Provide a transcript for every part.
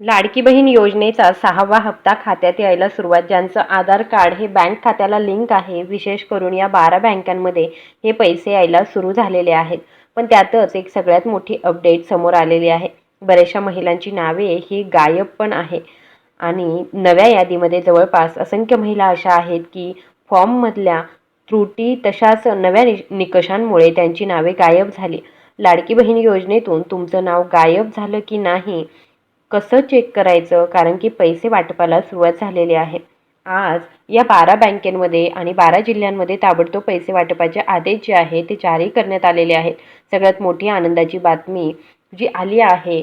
लाडकी बहीण योजनेचा सहावा हप्ता खात्यात यायला सुरुवात ज्यांचं आधार कार्ड हे बँक खात्याला लिंक आहे विशेष करून या बारा बँकांमध्ये हे पैसे यायला सुरू झालेले आहेत. पण त्यातच एक सगळ्यात मोठी अपडेट समोर आलेली आहे. बऱ्याचशा महिलांची नावे ही गायब पण आहे. आणि नव्या यादीमध्ये जवळपास असंख्य महिला अशा आहेत की फॉर्ममधल्या त्रुटी तशाच नव्या नि निकषांमुळे त्यांची नावे गायब झाली. लाडकी बहीण योजनेतून तुमचं नाव गायब झालं की नाही कसं चेक करायचं? कारण की पैसे वाटपाला सुरुवात झालेली आहे. आज या बारा बँकेमध्ये आणि बारा जिल्ह्यांमध्ये ताबडतोब पैसे वाटपाचे आदेश जे आहे ते जारी करण्यात आलेले आहेत. सगळ्यात मोठी आनंदाची बातमी जी आली आहे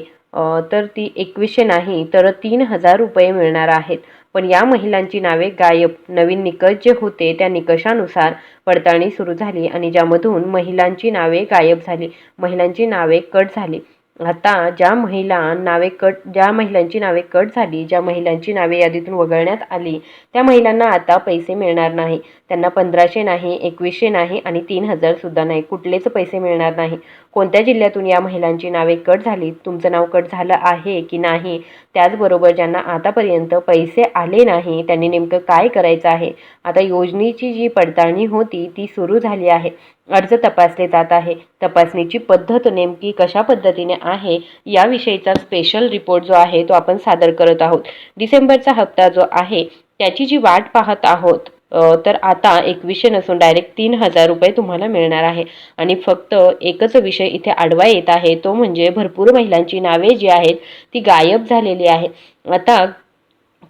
तर ती एकवीसशे नाही तर तीन हजार रुपये मिळणार आहेत. पण या महिलांची नावे गायब. नवीन निकष जे होते त्या निकषानुसार पडताळणी सुरू झाली आणि ज्यामधून महिलांची नावे गायब झाली. महिलांची नावे कट झाली. आता ज्या महिला नावे कट ज्या महिलांची नावे कट झाली ज्या महिलांची नावे यादीतून वगळण्यात आली त्या महिलांना आता पैसे मिळणार नाही. त्यांना पंधराशे नाही एकवीसशे नाही आणि तीन हजार सुद्धा नाही. कुठलेच पैसे मिळणार नाही. कोणत्या जिल्ह्यातून या महिलांची नावे कट झाली तुमचं नाव कट झालं आहे की नाही? त्याचबरोबर ज्यांना आतापर्यंत पैसे आले नाही त्यांनी नेमकं काय करायचं आहे? आता योजनेची जी पडताळणी होती ती सुरू झाली आहे. अर्ज तपासले जात आहे. तपासणीची पद्धत नेमकी कशा पद्धतीने आहे याविषयीचा स्पेशल रिपोर्ट जो आहे तो आपण सादर करत आहोत. डिसेंबरचा हप्ता जो आहे त्याची जी वाट पाहत आहोत तर आता एकवीसशे नसून डायरेक्ट तीन हजार रुपये तुम्हाला मिळणार आहे. आणि फक्त एकच विषय इथे आडवा येत आहे तो म्हणजे भरपूर महिलांची नावे जी आहेत ती गायब झालेली आहे. आता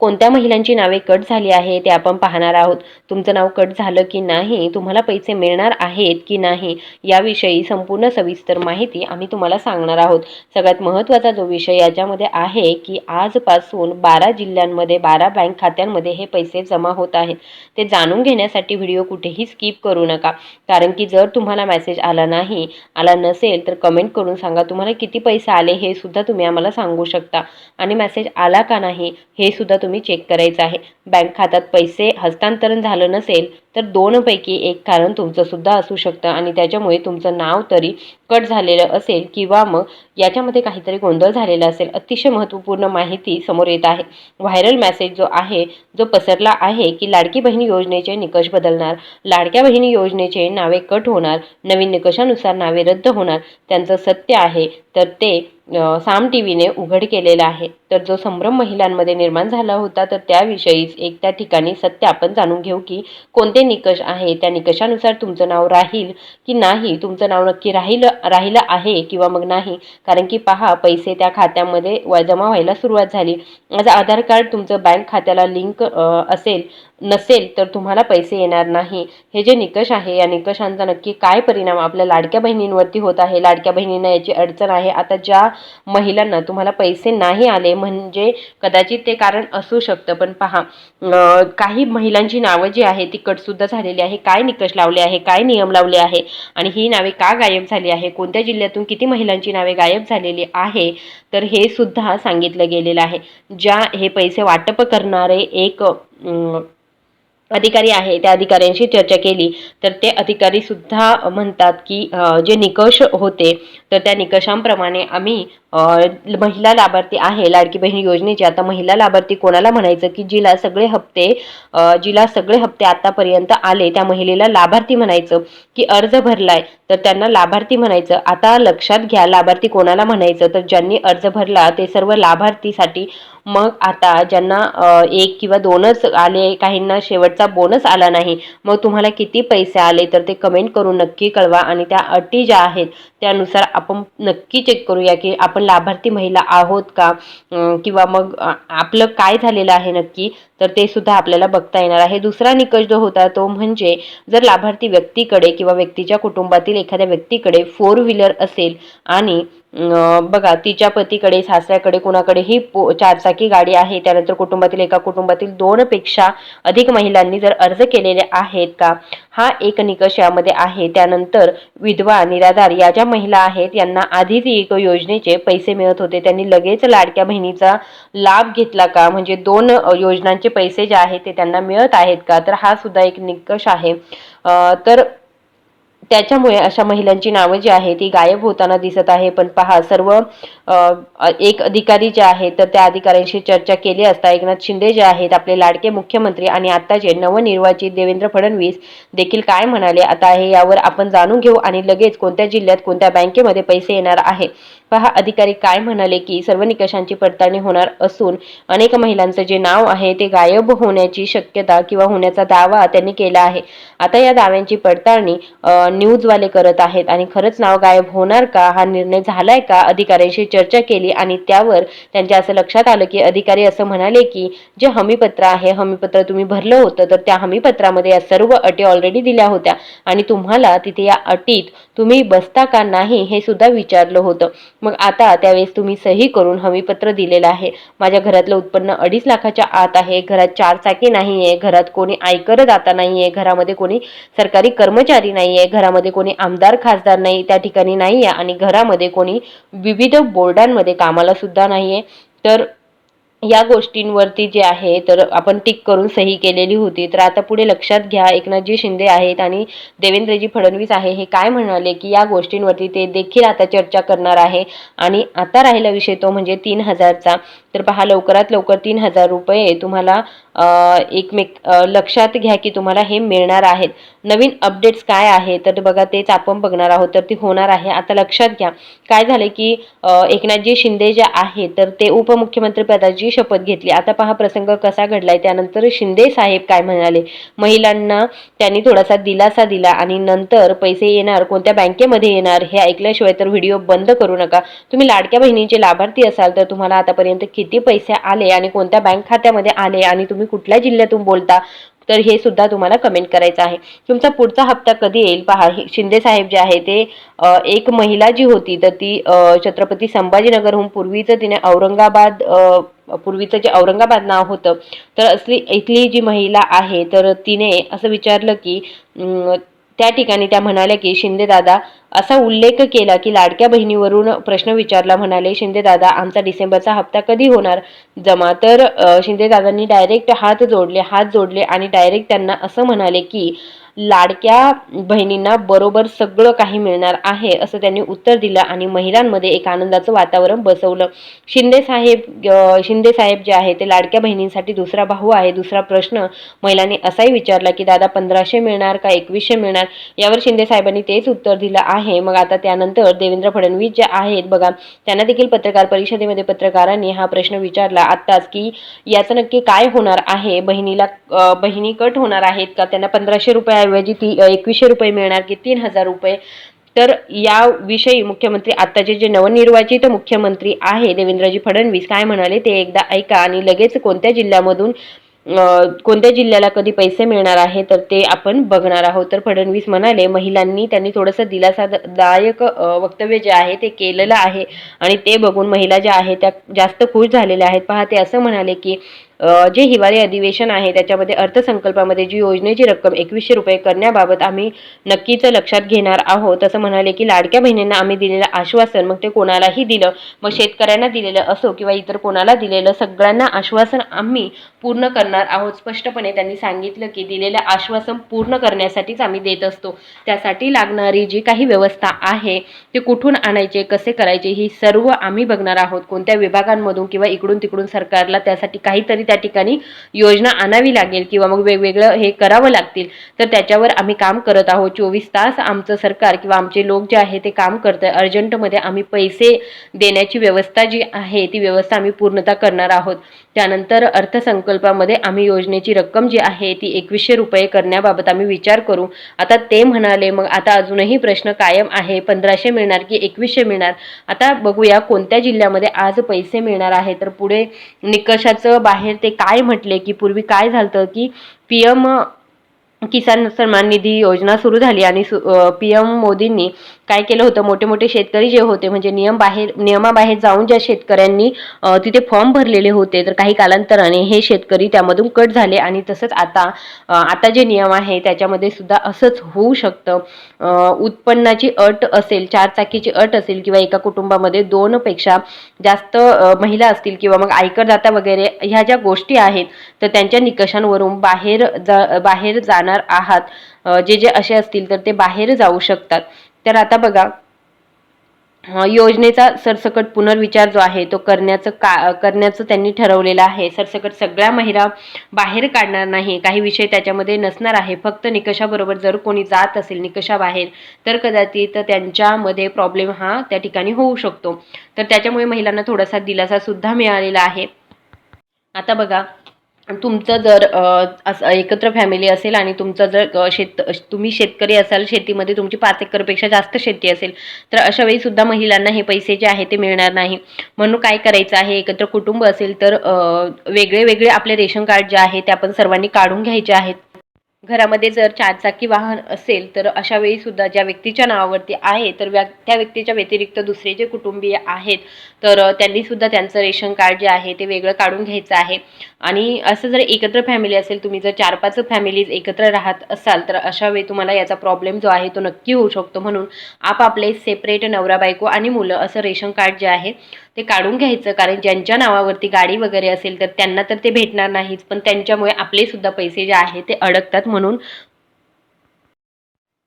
कोणत्या महिलांची नावे कट झाली आहे ते आपण पाहणार आहोत. तुमचं नाव कट झालं की नाही तुम्हाला पैसे मिळणार आहेत की नाही याविषयी संपूर्ण सविस्तर माहिती आम्ही तुम्हाला सांगणार आहोत. सगळ्यात महत्त्वाचा जो विषय याच्यामध्ये आहे की आजपासून बारा जिल्ह्यांमध्ये बारा बँक खात्यांमध्ये हे पैसे जमा होत आहेत. ते जाणून घेण्यासाठी व्हिडिओ कुठेही स्किप करू नका. कारण की जर तुम्हाला मेसेज आला नाही आला नसेल तर कमेंट करून सांगा तुम्हाला किती पैसे आले हे सुद्धा तुम्ही आम्हाला सांगू शकता. आणि मेसेज आला का नाही हे सुद्धा तुम्ही चेक करायचं आहे. बँक खात्यात पैसे हस्तांतरण झालं नसेल तर दोनपैकी एक कारण तुमचं सुद्धा असू शकतं आणि त्याच्यामुळे तुमचं नाव तरी कट झालेलं असेल किंवा मग याच्यामध्ये काहीतरी गोंधळ झालेला असेल अतिशय महत्त्वपूर्ण माहिती समोर येत आहे. व्हायरल मेसेज जो आहे जो पसरला आहे की लाडकी बहिणी योजनेचे निकष बदलणार लाडक्या बहिणी योजनेचे नावे कट होणार नवीन निकषानुसार नावे रद्द होणार त्यांचं सत्य आहे तर ते साम टी व्हीने उघड केलेलं आहे. तर जो संभ्रम महिलांमध्ये निर्माण झाला होता तर त्याविषयीच एक त्या ठिकाणी सत्य आपण जाणून घेऊ की कोणते निकष आहे. त्या निकषानुसार तुमचं नाव राहील की नाही तुमचं नाव नक्की राहिलं राहिलं आहे किंवा मग नाही. कारण की पहा पैसे त्या खात्यामध्ये व जमा व्हायला सुरुवात झाली. माझं आधार कार्ड तुमचं बँक खात्याला लिंक असेल. नसेल तर तुम्हाला पैसे येणार नाही. हे जे निकष आहे या निकषांचा नक्की काय परिणाम आपल्या लाडक्या बहिणींवरती होत आहे? लाडक्या बहिणींना याची अडचण आहे. आता ज्या महिलांना तुम्हाला पैसे नाही आले म्हणजे कदाचित ते कारण असू शकतं. पण पहा काही महिलांची नावं जी आहे ती कटसुद्धा झालेली आहे. काय निकष लावले आहे? काय नियम लावले आहे? आणि ही नावे का गायब झाली आहे? कोणत्या जिल्ह्यातून किती महिलांची नावे गायब झालेली आहे? तर हे सुद्धा सांगितलं गेलेलं आहे. ज्या हे पैसे वाटप करणारे एक अधिकारी आहे त्या अधिकाऱ्यांशी चर्चा केली. तर ते अधिकारी सुद्धा म्हणतात की जे निकष होते तर त्या निकषांप्रमाणे आम्ही महिला लाभार्थी आहे लाडकी बहीण योजनेची. आता महिला लाभार्थी कोणाला म्हणायचं की जिला सगळे हप्ते जिला सगळे हप्ते आतापर्यंत आले त्या महिलेला लाभार्थी म्हणायचं की अर्ज भरलाय तर त्यांना लाभार्थी म्हणायचं. आता लक्षात घ्या लाभार्थी कोणाला म्हणायचं तर ज्यांनी अर्ज भरला ते सर्व लाभार्थीसाठी. मग आता ज्यांना एक किंवा दोनच आले काहींना शेवटचा बोनस आला नाही मग तुम्हाला किती पैसे आले तर ते कमेंट करून नक्की कळवा. आणि त्या अटी ज्या आहेत त्यानुसार आपण नक्की चेक करूया की आपण लाभार्थी महिला आहोत का? किंवा मग आपलं काय झालेलं आहे नक्की? तर ते सुद्धा आपल्याला बघता येणार आहे. दुसरा निकष जो होता तो म्हणजे जर लाभार्थी व्यक्तीकडे किंवा व्यक्तीच्या कुटुंबातील एखाद्या व्यक्तीकडे फोर व्हीलर असेल आणि बघा तिच्या पतीकडे सासऱ्याकडे कुणाकडेही पो चारचाकी गाडी आहे त्यानंतर कुटुंबातील एका कुटुंबातील दोनपेक्षा अधिक महिलांनी जर अर्ज केलेले आहेत का? हा एक निकष यामध्ये आहे. त्यानंतर विधवा निराधार या ज्या महिला आहेत यांना आधीच एक योजनेचे पैसे मिळत होते. त्यांनी लगेच लाडक्या बहिणीचा लाभ घेतला का? म्हणजे दोन योजनांचे पैसे जे आहेत ते त्यांना मिळत आहेत का? तर हा सुद्धा एक निकष आहे. तर त्याच्यामुळे अशा महिलांची नावं जी आहे ती गायब होताना दिसत आहे. पण पहा सर्व एक अधिकारी जे आहेत तर त्या अधिकाऱ्यांशी चर्चा केली असता एकनाथ शिंदे जे आहेत आपले लाडके मुख्यमंत्री आणि आत्ताचे नवनिर्वाचित देवेंद्र फडणवीस देखील काय म्हणाले? आता हे यावर आपण जाणून घेऊ आणि लगेच कोणत्या जिल्ह्यात कोणत्या बँकेमध्ये पैसे येणार आहे? पहा अधिकारी काय म्हणाले की सर्व निकषांची पडताळणी होणार असून अनेक महिलांचं जे नाव आहे ते गायब होण्याची शक्यता किंवा होण्याचा दावा त्यांनी केला आहे. आता या दाव्यांची पडताळणी न्यूजवाले करत आहेत आणि खरंच नाव गायब होणार का हा निर्णय झालाय का अधिकाऱ्यांशी चर्चा केली आणि त्यावर त्यांच्या असं लक्षात आलं की अधिकारी असं म्हणाले की जे हमीपत्र आहे हमीपत्र तुम्ही भरलं होतं तर त्या हमीपत्रामध्ये या सर्व अटी ऑलरेडी दिल्या होत्या आणि तुम्हाला तिथे या अटीत तुम्ही बसता का नाही हे सुद्धा विचारलं होतं. मग आता त्यावेळेस तुम्ही सही करून हमीपत्र दिलेलं आहे. माझ्या घरातलं उत्पन्न अडीच लाखाच्या आत आहे. घरात चार चाकी नाही आहे घरात कोणी आयकर दाता आहे घरामध्ये कोणी सरकारी कर्मचारी नाही आहे घरामध्ये कोणी आमदार खासदार नाही. त्या ठिकाणी नाही आहे आणि घरामध्ये कोणी विविध बोर्डांमध्ये कामाला सुद्धा आहे तर या गोष्टींवरती जे आहे तर आपण टिक करून सही केलेली होती. तर आता पुढे लक्षात घ्या एकनाथजी शिंदे आहेत आणि देवेंद्रजी फडणवीस आहे. हे काय म्हणाले की या गोष्टींवरती ते देखील आता चर्चा करणार आहे. आणि आता राहिला विषय तो म्हणजे तीन हजारचा. तर पहा लवकरात लवकर तीन हजार रुपये तुम्हाला एकमेक लक्षात घ्या की तुम्हाला हे मिळणार आहेत. नवीन अपडेट्स काय आहे? तर बघा तेच आपण बघणार आहोत तर ती होणार आहे. आता लक्षात घ्या. काय झाले की एकनाथजी शिंदे जे आहेत तर ते उपमुख्यमंत्री पदाची शपथ घेतली. आता पहा प्रसंग कसा घडलाय. त्यानंतर शिंदे साहेब काय म्हणाले? महिलांना त्यांनी थोडासा दिलासा दिला आणि नंतर पैसे येणार कोणत्या बँकेमध्ये येणार हे ऐकल्याशिवाय तर व्हिडिओ बंद करू नका. तुम्ही लाडक्या बहिणीचे लाभार्थी असाल तर तुम्हाला आतापर्यंत किती पैसे आले आणि कोणत्या बँक खात्यामध्ये आले आणि तुम्ही कुठल्या जिल्ह्यातून बोलता? तर हे सुद्धा तुम्हाला कमेंट करायचं आहे. तुमचा पुढचा हप्ता कधी येईल पहा. हे शिंदे साहेब जे आहे ते एक महिला जी होती तर ती छत्रपती संभाजीनगरहून पूर्वीचं तिने औरंगाबाद पूर्वीचं जे औरंगाबाद नाव होतं तर असली इथली जी महिला आहे तर तिने असं विचारलं की त्या ठिकाणी त्या म्हणाल्या की शिंदे दादा असा उल्लेख केला की लाडक्या बहिणीवरून प्रश्न विचारला म्हणाले शिंदेदादा आमचा डिसेंबरचा हप्ता कधी होणार जमा. तर शिंदेदादांनी डायरेक्ट हात जोडले हात जोडले आणि डायरेक्ट त्यांना असं म्हणाले की लाडक्या बहिणींना बरोबर सगळं काही मिळणार आहे असं त्यांनी उत्तर दिलं आणि महिलांमध्ये एक आनंदाचं वातावरण बसवलं. शिंदे साहेब शिंदे साहेब जे आहे ते लाडक्या बहिणींसाठी दुसरा भाऊ आहे दुसरा प्रश्न महिलांनी असाही विचारला की दादा पंधराशे मिळणार का एकवीसशे मिळणार? यावर शिंदे साहेबांनी तेच उत्तर दिलं आहे. मग आता त्यानंतर देवेंद्र फडणवीस जे आहेत बघा त्यांना देखील पत्रकार परिषदेमध्ये पत्रकारांनी हा प्रश्न विचारला. आत्ताच की याचं नक्की काय होणार आहे? बहिणीला बहिणी कट होणार आहेत का? त्यांना पंधराशे रुपयाऐवजी ती एकवीसशे रुपये मिळणार की तीन हजार रुपये? तर याविषयी मुख्यमंत्री आत्ताचे जे नवनिर्वाचित मुख्यमंत्री आहे देवेंद्रजी फडणवीस काय म्हणाले ते एकदा ऐका. आणि लगेच कोणत्या जिल्ह्यामधून कोणत्या जिल्ह्याला कधी पैसे मिळणार आहे तर ते आपण बघणार आहोत. तर फडणवीस म्हणाले महिलांनी त्यांनी थोडंसं दिलासादायक वक्तव्य जे आहे ते केलेलं आहे आणि ते बघून महिला ज्या आहेत त्या जास्त खुश झालेल्या आहेत. पहा ते असं म्हणाले की जे हिवाळी अधिवेशन आहे त्याच्यामध्ये अर्थसंकल्पामध्ये जी योजनेची रक्कम एकवीसशे रुपये करण्याबाबत आम्ही नक्कीच लक्षात घेणार आहोत. असं म्हणाले की लाडक्या बहिणींना आम्ही दिलेलं आश्वासन मग ते कोणालाही दिलं मग शेतकऱ्यांना दिलेलं असो किंवा इतर कोणाला दिलेलं सगळ्यांना आश्वासन आम्ही पूर्ण करणार आहोत. स्पष्टपणे त्यांनी सांगितलं की दिलेलं आश्वासन पूर्ण करण्यासाठीच आम्ही देत असतो. त्यासाठी लागणारी जी काही व्यवस्था आहे ते कुठून आणायचे कसे करायचे ही सर्व आम्ही बघणार आहोत. कोणत्या विभागांमधून किंवा इकडून तिकडून सरकारला त्यासाठी काहीतरी त्या ठिकाणी योजना आणावी लागेल किंवा मग वेगवेगळं हे करावं लागतील. तर त्याच्यावर आम्ही काम करत आहोत. चोवीस तास आमचं सरकार किंवा आमचे लोक जे आहे ते काम करत आहे अर्जंटमध्ये आम्ही पैसे देण्याची व्यवस्था जी आहे ती व्यवस्था आम्ही पूर्णता करणार आहोत. त्यानंतर अर्थसंकल्पामध्ये आम्ही योजनेची रक्कम जी आहे ती एकवीसशे रुपये करण्याबाबत आम्ही विचार करू. आता ते म्हणाले मग आता अजूनही प्रश्न कायम आहे. पंधराशे मिळणार की एकवीसशे मिळणार? आता बघूया कोणत्या जिल्ह्यामध्ये आज पैसे मिळणार आहे. तर पुढे निकषाचं बाहेर ते काय म्हटले की पूर्वी काय झालं की पी एम किसान सन्मान निधी योजना सुरू झाली आणि पी एम मोदींनी काय केलं होतं? मोठे मोठे शेतकरी जे होते म्हणजे नियम बाहेर नियमाबाहेर जाऊन ज्या शेतकऱ्यांनी तिथे फॉर्म भरलेले होते तर काही कालांतराने हे शेतकरी त्यामधून कट झाले आणि तसंच आता आता जे नियम आहे त्याच्यामध्ये सुद्धा असंच होऊ शकतं. उत्पन्नाची अट असेल चार चाकीची अट असेल किंवा एका कुटुंबामध्ये दोनपेक्षा जास्त महिला असतील किंवा मग आयकरदाता वगैरे ह्या ज्या गोष्टी आहेत तर त्यांच्या निकषांवरून बाहेर जा बाहेर जाणार आहात. जे जे असे असतील तर ते बाहेर जाऊ शकतात. तर आता बघा योजनेचा सरसकट पुनर्विचार जो आहे तो करण्याचं का करण्याचं त्यांनी ठरवलेलं आहे. सरसकट सगळ्या महिला बाहेर काढणार नाही. काही विषय त्याच्यामध्ये नसणार आहे. फक्त निकषाबरोबर जर कोणी जात असेल निकषाबाहेर तर कदाचित त्यांच्यामध्ये प्रॉब्लेम हा त्या ठिकाणी होऊ शकतो. तर त्याच्यामुळे महिलांना थोडासा दिलासा सुद्धा मिळालेला आहे. आता बघा तुमचं जर असं एकत्र फॅमिली असेल आणि तुमचं जर शेत तुम्ही शेतकरी असाल शेतीमध्ये तुमची पाच एकरपेक्षा जास्त शेती असेल तर अशा वेळी सुद्धा महिलांना हे पैसे जे आहे ते मिळणार नाही. म्हणून काय करायचं आहे एकत्र कुटुंब असेल तर वेगळे वेगळे आपले रेशन कार्ड जे आहे ते आपण सर्वांनी काढून घ्यायचे आहेत. घरामध्ये जर चारचाकी वाहन असेल तर अशा वेळी सुद्धा ज्या व्यक्तीच्या नावावरती आहे तर व्या त्या व्यक्तीच्या व्यतिरिक्त दुसरे जे कुटुंबीय आहेत तर त्यांनीसुद्धा त्यांनी सुद्धा त्यांचं रेशन कार्ड जे आहे ते वेगळं काढून घ्यायचं आहे. आणि असं जर एकत्र फॅमिली असेल तुम्ही जर चार पाच फॅमिलीज एकत्र राहत असाल तर अशा वेळी तुम्हाला याचा प्रॉब्लेम जो आहे तो नक्की होऊ शकतो. म्हणून आपापले सेपरेट नवरा बायको आणि मुलं असं रेशन कार्ड जे आहे ते काढून घ्यायचं. कारण ज्यांच्या नावावरती गाडी वगैरे असेल तर त्यांना तर ते भेटणार नाहीच. पण त्यांच्यामुळे आपले सुद्धा पैसे जे आहे ते अडकतात म्हणून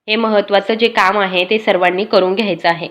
हे महत्त्वाचं जे काम आहे ते सर्वांनी करून घ्यायचं आहे.